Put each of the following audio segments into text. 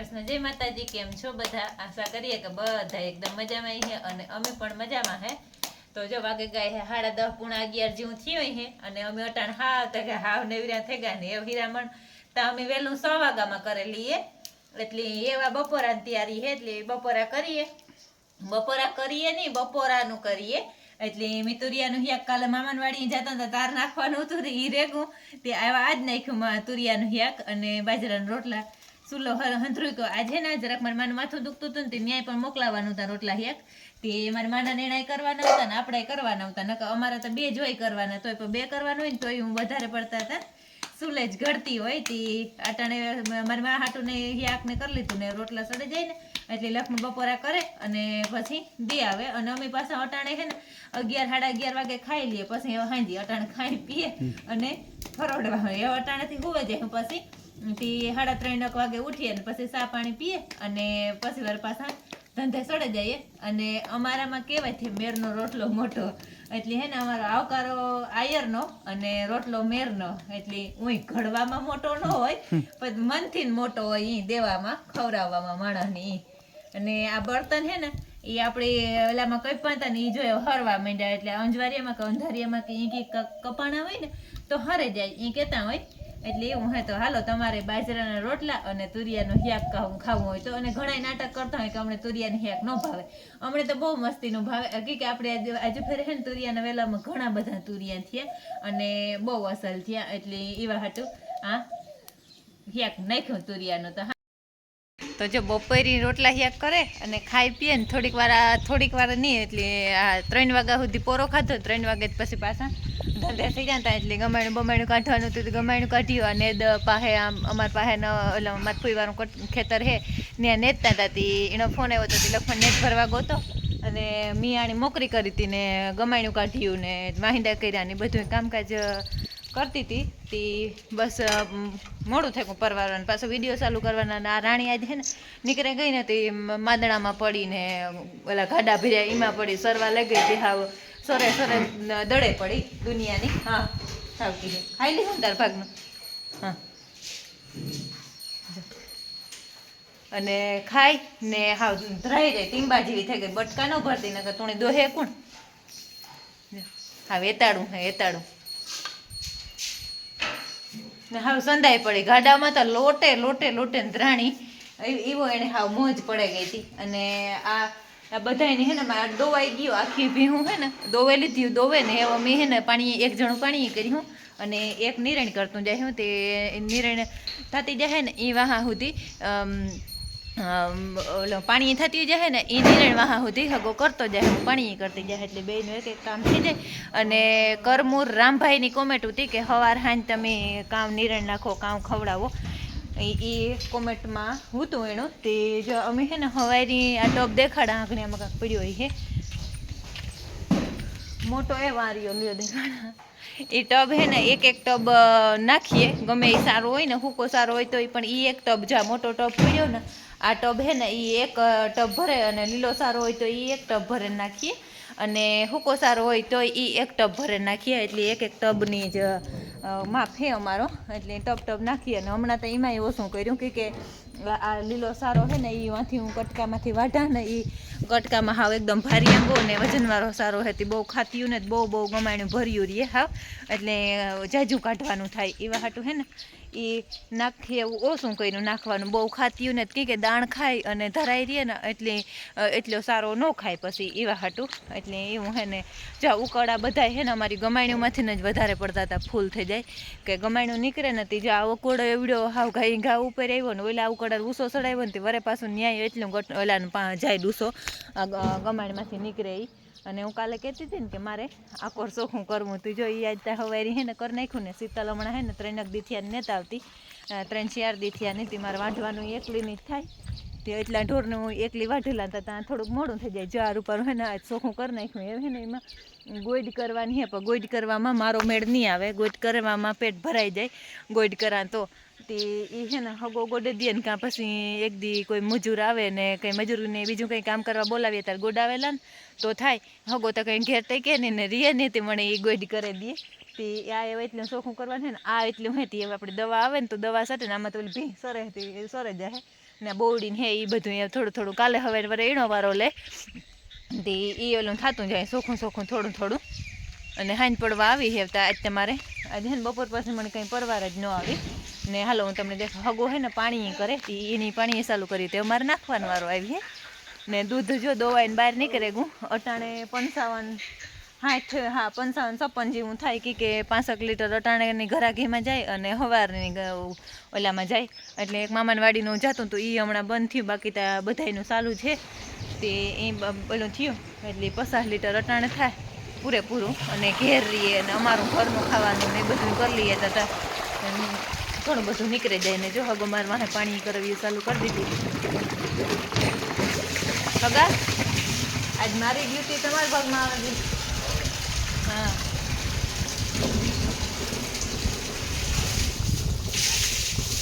કૃષ્ણ, જય માતાજી, કેમ છો? બધા આશા કરીએ કે બધા એકદમ મજામાં છે અને અમે પણ મજામાં હે. તો જો વાગે ગાય હે, સાડા દસ પૂણા અગિયાર જેવું થયું હે અને અમે અટાણ હાવ તો કે હાવ નેવરા થઈ ગયા ને એ હીરામણ. તો અમે વહેલું સો વાગામાં કરેલી એ એટલે એવા બપોરા તૈયારી હે, એટલે બપોરા કરીએ. બપોરા કરીએ નહીં, બપોરાનું કરીએ. એટલે મિતુરિયાનું હિયાક કાલે મામાનવાડી જતા હતા, તાર નાખવાનું હતું એ રેગું. તે આવ્યા આજ નાખ્યું માં તુરિયાનું હિયાક અને બાજરાના રોટલા. સુલો હંથરું તો આજે ને જરાક મારા માનું માથું દુખતું હતું ને તે ન્યાય પણ મોકલાવાનું હતા રોટલા હિયાક તે મારા માના નિર્ણય કરવાના હતા ને આપણે કરવાના હતા. નકર અમારે તો બે જોઈ કરવાના તોય પણ બે કરવાનું હોય ને તોય હું વધારે પડતા હતા. સુલે જ ઘડતી હોય તે. અટાણે મારી મા હાટું ને કરી લીધું ને રોટલા સડે જાય ને એટલે લક્ષ્મણ બપોરા કરે અને પછી દે આવે. અને અમે પાછા અટાણે છે ને અગિયાર સાડા અગિયાર વાગે ખાઈ લઈએ. પછી હાંજી અટાણે ખાઈ પીએ અને ફરોડવા હોય. અટાણેથી હોવે જાય. પછી તે સાડા ત્રણ એક વાગે ઉઠીએ ને પછી ચા પાણી પીએ અને પછી વાર પાછા ધંધે સડે જઈએ. અને અમારામાં કહેવાય છે મેરનો રોટલો મોટો. એટલે હે ને અમારો આવકારો આયરનો અને રોટલો મેરનો. એટલે હું ઘડવામાં મોટો ન હોય પણ મનથી મોટો હોય ઈ દેવામાં ખવડાવવામાં માણસને ઈ. અને આ બર્તન હે ને એ આપણે ઓલામાં કઈ પણ હતા ને એ જોયો હરવા માંડ્યા. એટલે અંજવારિયામાં કે અંધારિયામાં કે કે કપાણા હોય ને તો હરે જાય. ઈ કહેતા હોય એટલે એવું હોય તો હાલો, તમારે બાજરાના રોટલા અને તુરિયાનો હિયાક ખાવું હોય તો, અને ઘણા નાટક કરતા હોય કે અમને તુરિયાનો હિયાક ન ભાવે. અમને તો બહુ મસ્તીનું ભાવે. કે આપણે આજે ફેરે હે ને તુરિયાના વેલામાં ઘણા બધા તુરિયા થયા અને બહુ અસલ થયા, એટલે એવા હાટું, હા, હિયાક નાખ્યો તુરિયાનો તો તો જો બપોરી રોટલા હિયાક કરે અને ખાઈ પીએ ને થોડીક વાર થોડીક વાર નહીં, એટલે આ ત્રણ વાગ્યા સુધી પોરો ખાધો, ત્રણ વાગે પછી પાછા ધંધે થઈ હતા એટલે ગમાણું બમાણું કાઢવાનું હતું ગમાયણું કાઢ્યું અને દ પાસે આમ અમારા પાસે ન એટલે મારા ફુઈવાનું ખેતર હે ત્યાં નેતતા હતા તી એનો ફોન આવ્યો હતો તે લખણ નેટ ભરવા ગોતો અને મિયાણી મોકરી કરી હતી ને ગમાણું કાઢ્યું ને માહિંદા કર્યા ને બધું કામકાજ કરતી હતી તી બસ મોડું થયું પરવારવાનું. પાછો વીડિયો ચાલુ કરવાના આ રાણી આજે છે ને નીકળે ગઈ ને તે માદણામાં પડીને, ઓલા ગાડા ભર્યા એમાં પડી, સરવા લઈ ગઈ હતી હાવ. સરે સરે દડે પડી દુનિયાની. હા સાવ કીધું ખાઈ લીધું તાર ભાગનું હા. અને ખાઈ ને હાવ ધરાઈ જાય. ટીંબા જેવી થઈ ગઈ. બટકા ન ભરતી, નકર તું દોહે કોણ? હા વેતાડું હે વેતાડું ને હાવ સંધાઈ પડી. ગાડામાં તો લોટે લોટે લોટે ધ્રાણી. એવો એને હાવ મોજ પડે ગઈ હતી. અને આ આ બધાયને હે ને મારે દોવાઈ ગયો, આખી ભીહું હે ને, દોવાઈ લીધી દોવે ને, એવો મેં હે ને પાણી એક જણું પાણી કર્યું અને એક નિરણ કરતું જાય હું, તે નિરણ થતી જાય ને એ વાહા સુધી ઓલો પાણી થતી જાય ને એ નિરણ વાહા સુધી હગો કરતો જાય હું પાણી કરતી જાય એટલે બેનું એક એક કામ થઈ જાય. અને કરમૂર રામભાઈની કોમેન્ટ હતી કે, હવાર હાંજ તમે કામ નિરણ નાખો, કામ ખવડાવો. એ કોમેન્ટમાં હું તો એનું તે જો, અમે છે ને હવારી આ ટોપ દેખાડા આમાં કાંક પડ્યો હોય છે. મોટો એ વાર્યો લ્યો દેખાડા. એ ટબ હે ને એક એક ટબ નાખીએ, ગમે એ સારો હોય ને, હુકો સારો હોય તો એ પણ એ એક ટબ જા મોટો ટબ પડ્યો ને, આ ટબ હે ને એ એક ટબ ભરે અને લીલો સારો હોય તો એ એક ટબ ભરે નાખીએ. અને હુકો સારો હોય તો એ એક ટબ ભરે નાખીએ, એટલે એક એક ટબની જ માપ છે અમારો. એટલે ટપ ટપ નાખીએ અને હમણાં તો એમાં એવું શું કર્યું. કે આ લીલો સારો છે ને એ માંથી હું કટકામાંથી વાઢા ને એ કટકામાં હાવ એકદમ ભારી આંબો ને વજનવાળો સારો હતી બહુ ખાતીયું ને બહુ બહુ ગમાણ્યું, ભર્યું રહીએ હાવ. એટલે જાજુ કાઢવાનું થાય એવા હાટું હે ને. એ નાખીએ એવું ઓછું કર્યું, નાખવાનું. બહુ ખાતીયું ને કે કે દાણ ખાય અને ધરાઈ રહીએ ને એટલે એટલો સારો ન ખાય પછી એવા હાટું. એટલે એવું હે ને, જા ઉકળા બધાય હે ને અમારી ને જ વધારે પડતા હતા, ફૂલ થઈ જાય. કે ગમાણું નીકળે ને તે જા ઉકોડો એવડ્યો હાવ ઘાઈ ઘા ઉપર આવ્યો ને ઓલા ઉકળા ઉસો ચડાવ્યો ને તે વરે પાછું ન્યાય એટલું ગટ ઓલાને પા જાય ડૂસો આ ગમાણમાંથી નીકળે એ અને હું કાલે કહેતી હતી ને કે મારે આકોર ચોખ્ખું કરવું તું જો એ આજ ત્યાં હવારી હે ને કરી નાખ્યું ને, શીતલ હમણાં હે ને ત્રણેક દીથિયા નહોતા આવતી. ત્રણ ચાર દીથિયા નથી મારે વાંઢવાનું એકલીની જ થાય. તે એટલા ઢોરને હું એકલી વાઢેલા હતા ત્યાં થોડુંક મોડું થઈ જાય. જાર ઉપર હે ને આજ ચોખ્ખું કરી નાખ્યું. એમ ને એમાં ગોઈડ કરવાની હે, પણ ગોઈડ કરવામાં મારો મેળ નહીં આવે. ગોઈડ કરવામાં પેટ ભરાઈ જાય ગોઈડ કરા તો. તે એ છે ને હગો ગોડે દે ને કાં પછી એક દી કોઈ મજૂર આવે ને કંઈ મજૂરને બીજું કંઈ કામ કરવા બોલાવીએ ત્યારે ગોડાવેલા ને, તો થાય, હગો તો કંઈ ઘેર ટેકે નહીં ને રીએ નહીં તે મને એ ગોઈડ કરી દે. તે આ એવા એટલું ચોખ્ખું કરવાનું છે ને, આ એટલું હે તે હવે આપણે દવા આવે ને તો દવા સાથે ને આમાં તો ઓલી ભી સરે તે સરે જાય ને બોવડીને હે એ બધું એ થોડું થોડું કાલે હવે વરે એનો વારો લે. તે એ ઓલું થતું જાય સોખું સોખું થોડું થોડું. અને હાંજ પડવા આવી હે તો આજ તમારે. આજે ને બપોર પછી મને કંઈ પરવાર જ ન આવી. ને હાલો હું તમને દેખો, હગો હે ને પાણી કરે એની પાણી ચાલુ કરી તે અમારે નાખવાનો વારો આવી હે. ને દૂધ જો દોવાઈને બહાર નીકળે ગું. અટાણે પંચાવન હાઠ, હા, પંચાવન છપ્પન જેવું થાય કે કે પાંસઠ લીટર અટાણેની ઘરાઘીમાં જાય અને હવારની ઓલામાં જાય. એટલે એક મામાની વાડીનું જતું તો એ હમણાં બંધ થયું. બાકી ત્યાં બધાયનું ચાલુ છે. તે એ પેલું થયું. એટલે પચાસ લીટર અટાણે થાય પૂરેપૂરું. અને ઘેર રહીએ અને અમારું ઘરનું ખાવાનું ને બધું કરી લઈએ તો. ઘણું બધું નીકળી જાય ને જો હગો મારે વાહે પાણી કરવી ચાલુ કરી દીધું. હગા? આજ મારી ડ્યુટી તમારા ભાગમાં આવે હા.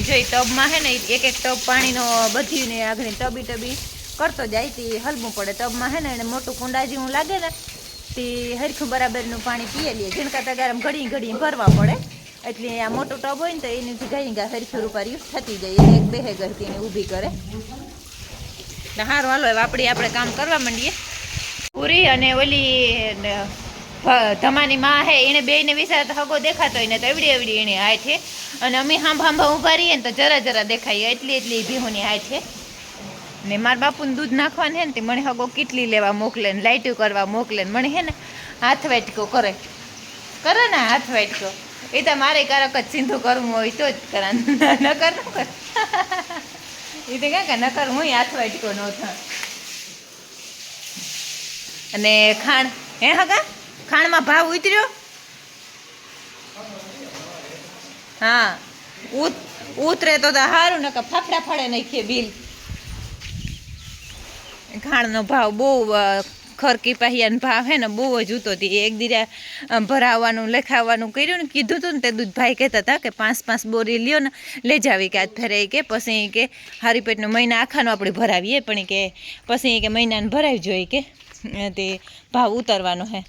જો એ ટબમાં હે ને એક એક ટબ પાણીનો બધીને આગળ ટબી ટબી કરતો જાય તે હલવું પડે. ટબમાં હે ને એને મોટું કુંડા જેવું લાગે ને તે હરખું બરાબરનું પાણી પીએ લઈએ ઝીણકા તગારમ ઘડી ઘડી ભરવા પડે. એટલે આ મોટો ટબ હોય ને તો એની ગાઈ ગા હરખું રૂપારી થતી જાય. એક બેહે ઘરથી એને ઊભી કરે. એટલે સારું હાલો વાપડી આપણે કામ કરવા માંડીએ. પૂરી અને ઓલી, ને ધમાની માં હે, એને બેયને વિચાર હગો દેખાતો હોય ને તો એવડી એવડી એને હાય છે અને અમે હાંભા હાંભા ઊભા રહીએ ને તો જરા જરા દેખાય. એટલી એટલી ભીહોની હાય છે ને મારા બાપુને દૂધ નાખવાનું હે ને તે મને હગો કેટલી લેવા મોકલે ને લાઇટું કરવા મોકલે ને મને હે ને હાથ વાટકો કરે. કરે ને હાથ વાટકો. એ તો મારે કારક જ સીધું કરવું હોય તો જ કરા ન કર ન કર. એ તો કાં ન કર હું હાથ વાટકો ન થાય. અને ખાણ, હે હગા? ખાણમાં ભાવ ઉતર્યો? હા, ઉત, ઉતરે તો સારું નકર ફાફડા ફાડે નાખીએ બિલ. ખાણનો ભાવ બહુ ખરકી પાહિયાનો ભાવ હે ને બહુ જ ઉતો હતી. એક દીરા ભરાવવાનું લખાવવાનું કર્યું ને કીધું હતું ને તે દૂધભાઈ કહેતા હતા કે પાંચ પાંચ બોરી લ્યો ને લઈ જાવી કે આજ ફેરે કે, પછી કે હારી પેટનો મહિના આખાનો આપણે ભરાવીએ, પણ કે પછી કે મહિનાને ભરાવી જોઈએ કે તે ભાવ ઉતરવાનો હે.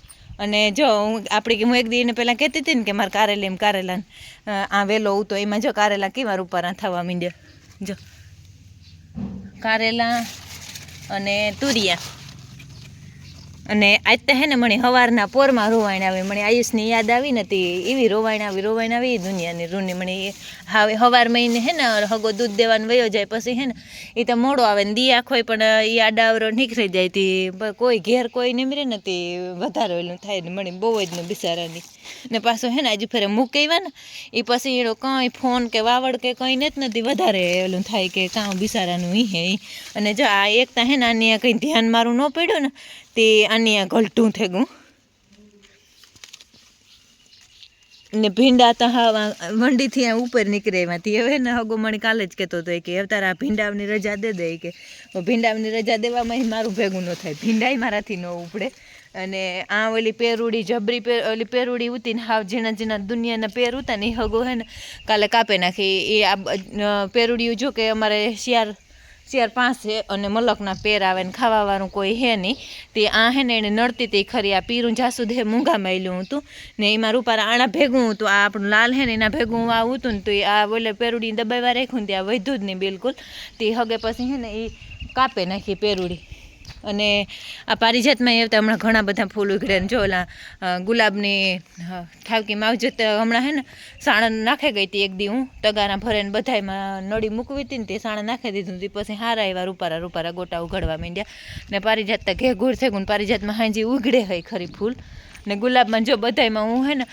અને જો હું આપણે કે હું એક દી એને પહેલાં કહેતી હતી ને કે મારે કારેલા એમ કારેલા આ વેલો ઉતો, એમાં જો કારેલા કેવા રૂપારા થવા માંડ્યા. જો. કારેલા અને તુરિયા. અને આજ તો હે ને મને સવારના પોરમાં રોવાણ આવે. મને આયુષની યાદ આવી નથી એવી રોવાણ આવી રોવાણ આવી દુનિયાની રૂની. મને હવે સવાર મહિને હે ને હગો દૂધ દેવાનું વયો જાય પછી હે ને એ તો મોડો આવે ને દી આખોય પણ એ આડાવરો નીકળી જાય. તી કોઈ ઘેર કોઈ નીમરે નથી વધારે ઓલું થાય ને મને બહુ જ ને બિચારાની. ને પાછું હે ને હજી ફરે મૂકાવ્યા ને એ પછી એનો કંઈ ફોન કે વાવડ કે કંઈ ને જ નથી, વધારે ઓલું થાય કે કાં બિસારાનું ઈ હે અને જો આ એકતા હે ને આની કંઈ ધ્યાન મારું ન પડ્યું ને, તે આની આ ગલટું થઈ ગયું. ને ભીંડા તો હા મંડીથી આ ઉપર નીકળે એમાંથી. હવે ને હગો મને કાલે જ કહેતો હતો કે, હવે તારા ભીંડાવની રજા દે દે. કે ભીંડાવની રજા દેવામાં મારું ભેગું ન થાય, ભીંડાય મારાથી ન ઉપડે. અને આ ઓલી પેરુડી, જબરી ઓલી પેરુડી ઉતીને હાવ ઝીણા ઝીણા દુનિયાના પેર ઉતા ને હગો હે ને કાલે કાપે નાખી. એ આ બ- જો કે અમારે શિયાર શિયાર પાસે અને મલકના પેર આવે ને ખાવાવાળું કોઈ હે નહીં. તે આ હે ને એને નડતી હતી ખરી, આ પીરું જાસુદ હે મૂંગા માયલું હતું ને એમાં રૂપારા આણા ભેગું હતું. આ આપણું લાલ હે ને એના ભેગું આ હતું ને તો એ આ બોલે પેરુડી દબાવવા રાખ્યું ત્યાં વધ્યું જ નહીં બિલકુલ. તે હગે પછી હે ને એ કાપે નાખી પેરુડી. અને આ પારિજાતમાં એ હમણાં ઘણા બધા ફૂલ ઉઘડે ને જો ઓલા ગુલાબની અ, ઠાવકી માવજત હમણાં હે ને સાણન નાખે ગઈ હતી એક દી હું તગારા ભરે ને બધાયમાં નળી મૂકવી હતી ને તે સાણા નાખી દીધું હતી પછી હારા એવા રૂપારા રૂપારા ગોટા ઉઘડવા માંડ્યા. ને પારિજાત તો ઘે ઘૂર થઈ ગયું પારિજાતમાં હાંજી ઉઘડે હોય ખરી ફૂલ. ને ગુલાબમાં જો બધાયમાં હું હે ને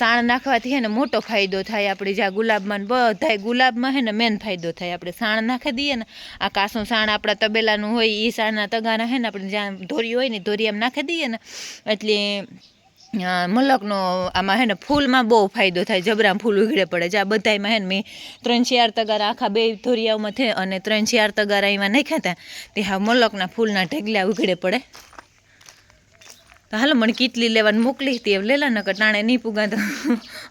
સાણ નાખવાથી હે ને મોટો ફાયદો થાય આપણે જ્યાં ગુલાબમાં બધાય ગુલાબમાં હે ને મેન ફાયદો થાય. આપણે સાણ નાખી દઈએ ને, આ કાસું સાણ આપણા તબેલાનું હોય એ સાણના તગારા હે ને આપણે જ્યાં ધોરી હોય ને ધોરિયામાં નાખી દઈએ ને, એટલે મલકનો આમાં હે ને ફૂલમાં બહુ ફાયદો થાય જબરા ફૂલ ઉઘડે પડે. જ્યાં બધાયમાં હે ને મેં ત્રણ ચાર તગારા આખા બે ધોરિયાઓમાં થે અને ત્રણ ચાર તગારા એમાં નાખ્યા હતા તે હા મલકના ફૂલના ઢગલા ઉઘડે પડે. તો હાલો, મને કીટલી લેવાની મોકલી હતી. એમ લેલા, નકર ટાણે નહીં પુગા તો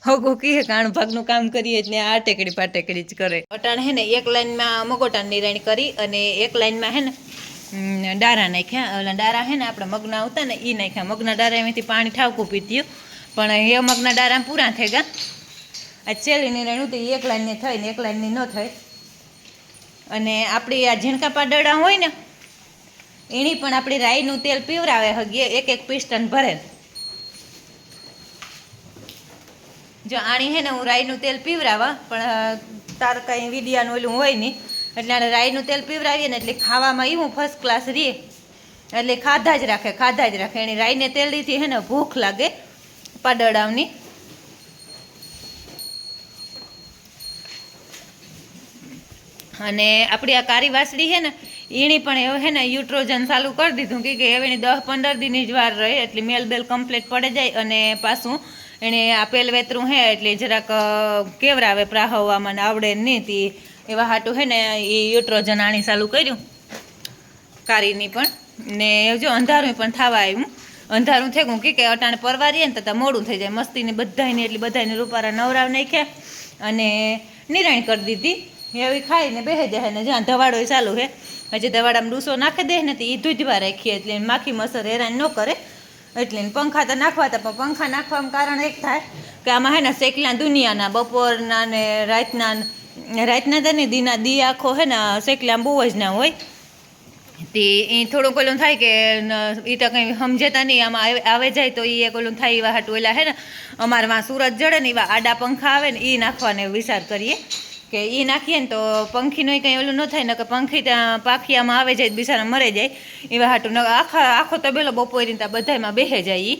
હગો કીએ કાણ ભાગનું કામ કરીએ એટલે આ ટેકડી પાટેકડી જ કરે. અટાણે હે ને, એક લાઈનમાં મગોટા નિરાણી કરી અને એક લાઈનમાં હે ને ડારા નાખ્યા. ઓલા ડારા હે ને, આપણે મગના આવતા ને એ નાખ્યા. મગના ડારા એમાંથી પાણી ઠાવકું પીત્યું પણ એ મગના ડારા પૂરા થઈ ગયા આ ચેલી નિરાણી હતી, એક લાઈનની થઈ ને એક લાઈનની ન થઈ. અને આપણી આ ઝીણકા પાડડા હોય ને એની પણ આપણી રાઈનું તેલ પીવરાવે હગીએ એક એક પિસ્ટન ભરે. જો આણી હે ને હું રાઈનું તેલ પીવરાવા, પણ તાર કાંઈ વિડિયાનું ઓલું હોય નહીં. એટલે આને રાઈનું તેલ પીવરાવીએ ને એટલે ખાવામાં એવું ફર્સ્ટ ક્લાસ રહે એટલે ખાધા જ રાખે, ખાધા જ રાખે. એની રાઈને તેલથી હે ને ભૂખ લાગે પાડડાવની. અને આપણી આ કારી વાસળી છે ને એની પણ એવું હે ને, યુટ્રોજન ચાલુ કરી દીધું કે હવે એની દસ પંદર દિનની જ વાર રહે, એટલે મેલ બેલ કમ્પ્લીટ પડી જાય અને પાછું એણે આ પેલવેતરું હે, એટલે જરાક કેવરાવે પ્રાહવામાં ને આવડે નહીં તે. એવા હાટું હે ને એ યુટ્રોજન આણી ચાલુ કર્યું. કારીની પણ. ને જો અંધારું પણ થવા આવ્યું અંધારું થઈ ગયું કે અટાણે પરવારીએ ને તો મોડું થઈ જાય. મસ્તીને બધાને એટલે બધાને રૂપારા નવરાવ નાખ્યા અને નિરાણ કરી દીધી. એવી ખાઈને બેહી જાય ને, જ્યાં ધવાડો ચાલુ છે હજી દવાડામાં ડૂસો નાખી દે ને તો એ ધૂધવા રાખીએ એટલે માખી મસર હેરાન ન કરે. એટલે પંખા તો નાખવા હતા, પણ પંખા નાખવાનું કારણ એક થાય કે આમાં હે ને શેકલા દુનિયાના, બપોરના ને રાતના રાતના તને દીના દી આખો હે ને, શેકલા બહુ જ ના હોય. તે એ થોડુંક ઓલું થાય કે એ તો કંઈ સમજેતા નહીં, આમાં આવે- જાય તો એ ઓલું થાય એવા હાટું ઓલા હે ને અમારમાં સુરત જડે ને એવા આડા પંખા આવે ને એ નાખવાને વિચાર કરીએ. કે એ નાખીએ ને તો પંખીનું કંઈ ઓલું ન થાય ને કે પંખી ત્યાં પાખિયામાં આવે જાય બિચારા મરે જાય. એવા હાટું આખા, આખો તબેલો બપોરી ત્યાં બધામાં બેહે જાય એ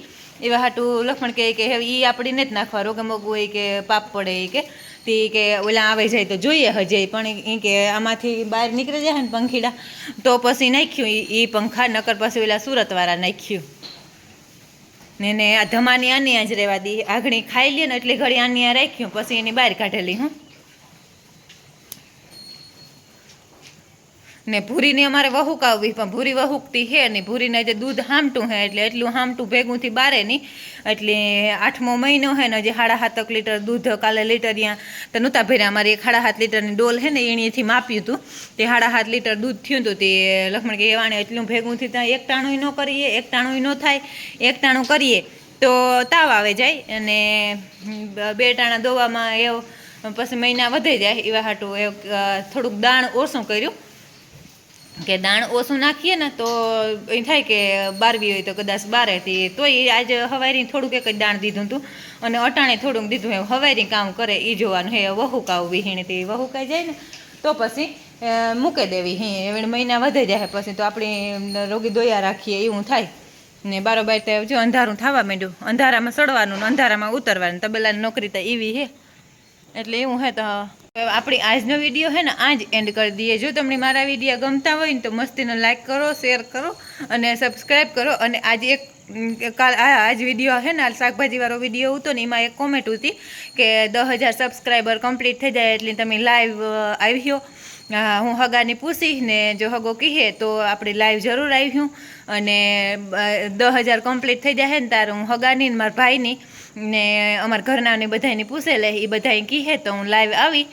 એવા હાટું લખમણ કહે કે એ આપણી નથી નાખવા, રોગે મોગું હોય કે પાપ પડે એ કે. તે કે ઓલા આવે જાય તો જોઈએ હજે, પણ એ કે આમાંથી બહાર નીકળી જાય ને પંખીડા, તો પછી નાખ્યું એ પંખા, નકર પછી ઓલા સુરતવાળા નાખ્યું. ને ને આ ધમાની આની જ રહેવા દી. આગણી ખાઈ લે ને એટલે ઘડી આની આ રાખ્યું, પછી એની બહાર કાઢેલી, હું. ને ભૂરીને અમારે વહુક આવવી, પણ ભૂરી વહુકતી હે ને ભૂરીને જે દૂધ હામટું હે, એટલે એટલું હામટું ભેગુંથી બારે નહીં. એટલે આઠમો મહિનો હે ને જે સાડા સાતક લીટર દૂધ કાલે લીટર ત્યાં તો નહોતા ભર્યા અમારી એક સાડા સાત લીટરની ડોલ હે ને એણીથી માપ્યું હતું તે સાડા સાત લીટર દૂધ થયું હતું તે લક્ષ્મણ કે એવાણે એટલું ભેગુંથી ત્યાં એક ટાણું ન કરીએ, એક ટાણું ન થાય, એક ટાણું કરીએ. તો તાવ આવે જાય અને બે ટાણા દોવામાં એવો, પછી મહિના વધે જાય એવા હાટું થોડુંક દાણ ઓછું કર્યું. કે દાણ ઓછું નાખીએ ને તો એ થાય કે બારવી હોય તો કદાચ બારેથી, તોય આજે હવારી થોડુંક એક જ દાણ દીધું હતું. અને અટાણે થોડુંક દીધું એમ. હવારી કામ કરે એ જોવાનું. હે, વહુકાવું વિહીણી વહુકાઈ જાય ને, તો પછી મૂકે દેવી. હી હવે મહિના વધે જાય પછી તો આપણે રોગી દોયા રાખીએ, એવું થાય. ને બારોબાર તો જો અંધારું થવા માંડ્યું. અંધારામાં સડવાનું અંધારામાં ઉતરવાનું. તબેલાની નોકરી તો એવી હે. એટલે એવું હે તો આપણી આજનો વીડિયો હે ને આજ એન્ડ કરી દઈએ. જો તમને મારા વીડિયો ગમતા હોય ને તો મસ્તીનો લાઈક કરો શેર કરો અને સબસ્ક્રાઈબ કરો. અને આજે એક, કાલ આજ વીડિયો હે ને શાકભાજીવાળો વીડિયો હતો ને, એમાં એક કોમેન્ટ હતી કે દસ હજાર સબસ્ક્રાઈબર કમ્પ્લીટ થઈ જાય એટલે તમે લાઈવ આવ્યો. હા, હગાની પૂછી ને જો હગો કહીએ તો આપણે લાઈવ જરૂર આવ્યું અને દસ હજાર કમ્પ્લીટ થઈ જાય ને તારે હું હગાની ને મારા ભાઈની ને અમારા ઘરનાવને બધાને પૂછે લે એ બધાએ કહે તો હું લાઈવ આવી.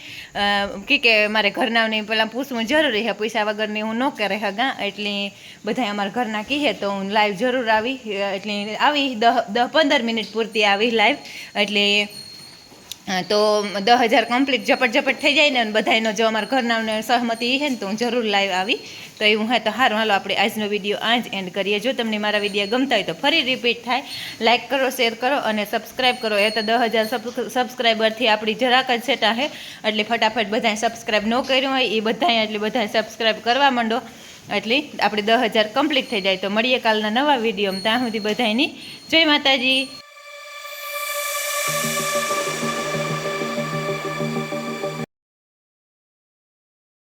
કી મારે ઘરનાને પહેલાં પૂછવું જરૂરી છે પૈસા વગરની હું ન કરે હગા. એટલે બધા અમારા ઘરના કહે તો હું લાઈવ જરૂર આવી. એટલે આવી દહ દસ પંદર મિનિટ પૂરતી આવી લાઈવ એટલે તો દસ હજાર કમ્પ્લીટ ઝપટ ઝપટ થઈ જાય ને અને બધાયનો જો અમારા ઘરનાને સહમતિ છે ને તો હું જરૂર લાઈવ આવી. તો એવું હોય તો હારું, હાલો આપણે આજનો વીડિયો આ જ એન્ડ કરીએ. જો તમને મારા વીડિયો ગમતા હોય તો ફરી રિપીટ થાય. લાઇક કરો શેર કરો અને સબસ્ક્રાઈબ કરો. એ તો દસ હજાર સબસ્ક્રાઈબરથી આપણી જરાક જ સેટા છે એટલે ફટાફટ બધાય સબસ્ક્રાઈબ ન કર્યું હોય એ બધાય એટલે બધાએ સબસ્ક્રાઈબ કરવા માંડો. એટલે આપણે દસ હજાર કમ્પ્લીટ થઈ જાય. તો મળીએ કાલના નવા વિડીયોમાં. ત્યાં સુધી બધાની જય માતાજી.